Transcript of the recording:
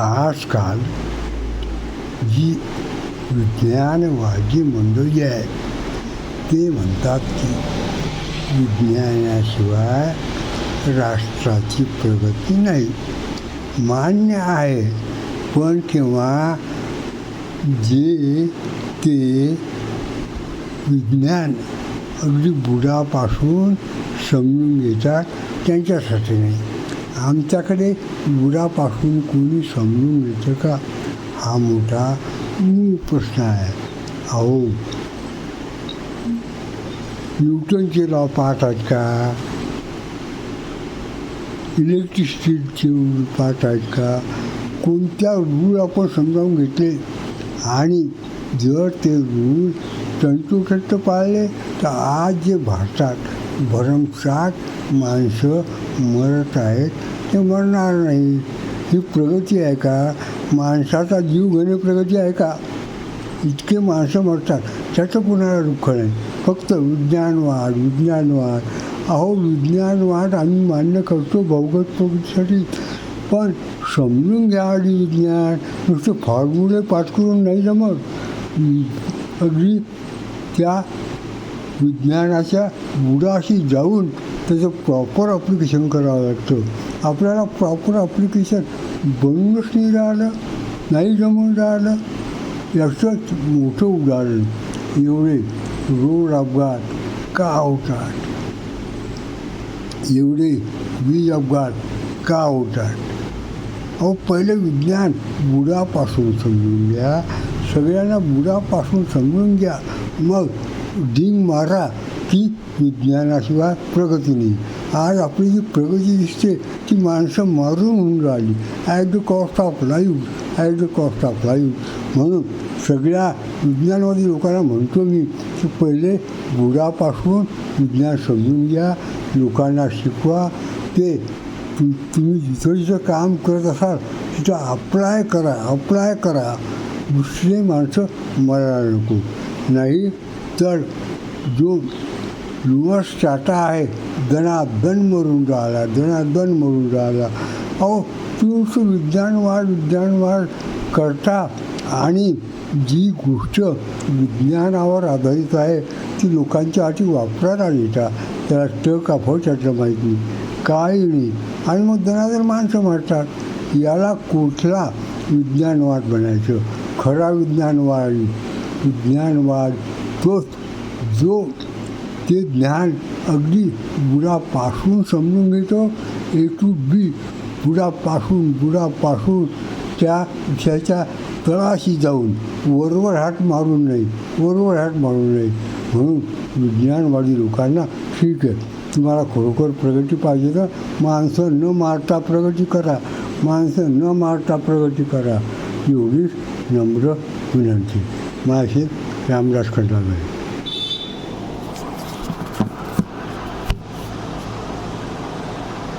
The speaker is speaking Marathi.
आजकाल जी विज्ञानवादी मंडळी आहे ते म्हणतात की विज्ञानाशिवाय राष्ट्राची प्रगती नाही. मान्य आहे पण केव्हा जे ते विज्ञान अगदी बुडापासून समजून घेतात त्यांच्यासाठी नाही. आमच्याकडे बुडापासून कोणी समजून घेतं का? हा मोठा प्रश्न आहे. अहो न्यूटनचे लॉ पाहतात आहेत का? इलेक्ट्रिसिटीचे रूल आहेत का? कोणत्या रूल आपण समजावून घेतले? आणि जर ते रूळ तंतोतंत पाळले तर आज जे भारतात भरमसाठ माणसं मरत आहेत ते मरणार नाही. ही प्रगती आहे का? माणसाचा जीव घेणे प्रगती आहे का? इतके माणसं मरतात त्याचं कुणाला दुःख नाही? फक्त विज्ञानवाद विज्ञानवाद. अहो विज्ञानवाद आम्ही मान्य करतो भौगत प्रगतीसाठी पण समजून घ्या आधी विज्ञान. नुसते फॉर्म्युले पाठ करून नाही जमत. अगदी त्या विज्ञानाच्या बुडाशी जाऊन त्याचं प्रॉपर अप्लिकेशन करावं लागतं. आपल्याला प्रॉपर अप्लिकेशन बनूनच नाही राहिलं नाही जमून राहिलं. याचं मोठं उदाहरण एवढे रोड अपघात का होतात? एवढे वीज अपघात का होतात? अहो पहिले विज्ञान बुडापासून समजून घ्या. सगळ्यांना बुडापासून समजून घ्या. मग डिंग मारा की विज्ञानाशिवाय प्रगती नाही. आज आपली जी प्रगती दिसते ती माणसं मारून होऊन राहिली. At the cost of life at the cost of life म्हणून सगळ्या विज्ञानवादी लोकांना म्हणतो मी की पहिले बुडापासून विज्ञान समजून घ्या लोकांना शिकवा. ते तुम्ही जिथं जिथं काम करत असाल तिथं अप्लाय करा अप्लाय करा. दुसरे माणसं मरायला नको. नाही तर जो युवस चाटा आहे दणादण मरून राहिला दणादण मरून राहिला. अहो तुम्ही विज्ञानवाद विज्ञानवाद करता आणि जी गोष्ट विज्ञानावर आधारित आहे ती लोकांच्या अटी वापरात आणता त्याला टक अफव त्यातलं माहीत नाही. काही नाही. आणि मग दणादण माणसं म्हणतात याला कुठला विज्ञानवाद बनायचं खरा विज्ञानवाद विज्ञानवाद तोच जो ते ज्ञान अगदी बुडापासून समजून घेतो ए टू बी बुडापासून बुडापासून त्या त्याच्या तळाशी जाऊन वरवर हात मारून नाही वरवर हात मारून नाही. म्हणून विज्ञानवादी लोकांना ठीक आहे तुम्हाला खरोखर प्रगती पाहिजे तर माणसं न मारता प्रगती करा माणसं न मारता प्रगती करा. एवढीच नम्र विनंती. माझे রামদাস খন্ডাবে